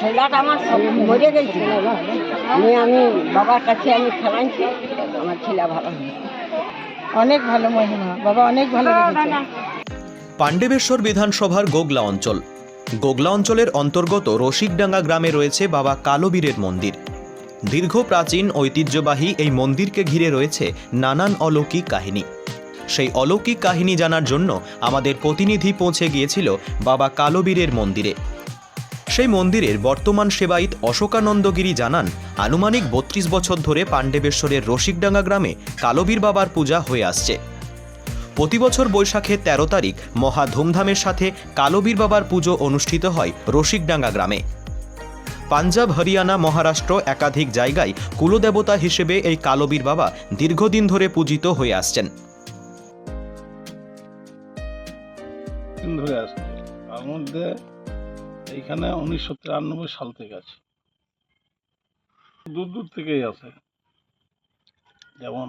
ছেলেটা আমার সব মরে গেছিল আমি আমি বাবার কাছে আমি খেলাইছি আমার ছেলে ভালো অনেক ভালো মহিমা। বাবা অনেক ভালো পাণ্ডবেশ্বর বিধানসভার গোগলা অঞ্চল। গোগলা অঞ্চলের অন্তর্গত রসিকডাঙ্গা গ্রামে রয়েছে বাবা কালবীরের মন্দির। দীর্ঘ প্রাচীন ঐতিহ্যবাহী এই মন্দিরকে ঘিরে রয়েছে নানান অলৌকিক কাহিনী। সেই অলৌকিক কাহিনী জানার জন্য আমাদের প্রতিনিধি পৌঁছে গিয়েছিল বাবা কালবীরের মন্দিরে। সেই মন্দিরের বর্তমান সেবায়িত অশোকানন্দগিরি জানান, আনুমানিক বত্রিশ বছর ধরে পাণ্ডবেশ্বরের রসিকডাঙ্গা গ্রামে কালবীর বাবার পূজা হয়ে আসছে। প্রতি বছর বৈশাখের তেরো তারিখ মহা ধুমধামের সাথে কালবীর বাবার পুজো অনুষ্ঠিত হয় রসিকডাঙ্গা গ্রামে। পাঞ্জাব, হরিয়ানা, মহারাষ্ট্র একাধিক জায়গায় কুলদেবতা হিসেবে এই কালবীর বাবা দীর্ঘদিন ধরে পূজিত হয়ে আসছেন। এইখানে উনিশশো তিরানব্বই সাল থেকে আছে। দূর দূর থেকেই আসে যেমন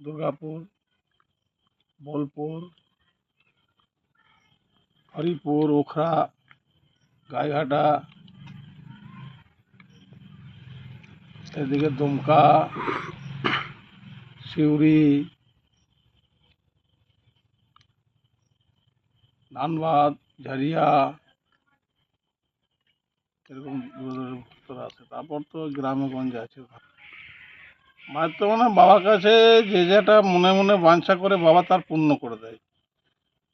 দুর্গাপুর, বোলপুর, হরিপুর, ওখরা, গাইঘাটা, এদিকে দুমকা, সিউড়ি, ধানবাদ ঝারিয়া এরকম ভক্তরা আছে তারপর তো গ্রামে গঞ্জে আছে মায়ের তো মানে বাবার কাছে যে যেটা মনে মনে বাঞ্ছা করে বাবা তার পূর্ণ করে দেয়।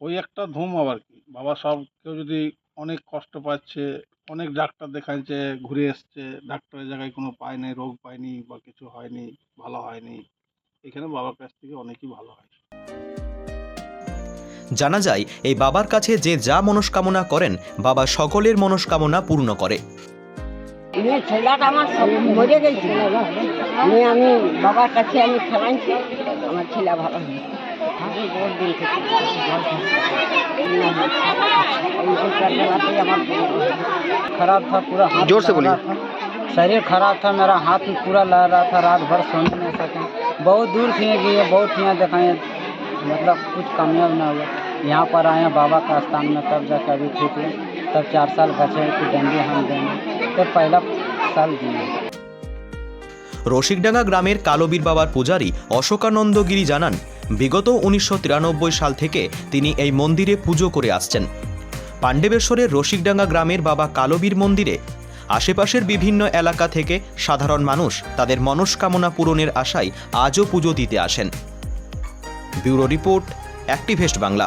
ওই একটা ধুম আবার কি? বাবা সব কেউ যদি অনেক কষ্ট পাচ্ছে, অনেক ডাক্তার দেখাচ্ছে ঘুরে এসছে, ডাক্তারের জায়গায় কোনো পায় নাই, রোগ পায়নি বা কিছু হয়নি, ভালো হয়নি, এখানে বাবার কাছ থেকে অনেকই ভালো হয়। জানা যায় এই বাবার কাছে যে যা মনস্কামনা করেন বাবা সকলের মনস্কামনা পূর্ণ করে নিয়ে ছেলেটা আমার সব মরে গেছিল আমি আমি বাবার কাছে আমি খেলাইছি আমার ছেলে ভালো হয়েছে আমি বহুত দিন থেকে জল খাচ্ছি। না, এই দুটা বেলাতেই আমার বন্ধ হয়েছে। खराब था पूरा हाथ जोर से लग बोलिए। रहा था। शरीर खराब था मेरा हाथ भी पूरा लग रहा था रात भर सोने नहीं सके बहुत दूर थे गए बहुत यहाँ दिखाए मतलब कुछ कामयाब ना हुआ यहाँ पर आए हैं बाबा का स्थान में तब जाकर अभी ठीक हुए तब चार साल बचे कि डंडी हम देंगे तो पहला साल दिए রসিকডাঙ্গা গ্রামের কালবীর বাবার পূজারী অশোকানন্দগিরি জানান বিগত উনিশশো সাল থেকে তিনি এই মন্দিরে পুজো করে আসছেন পাণ্ডবেশ্বরের রসিকডাঙ্গা গ্রামের বাবা কালবীর মন্দিরে আশেপাশের বিভিন্ন এলাকা থেকে সাধারণ মানুষ তাদের মনস্কামনা পূরণের আশায় আজও পুজো দিতে আসেন Bureau report activist Bangla.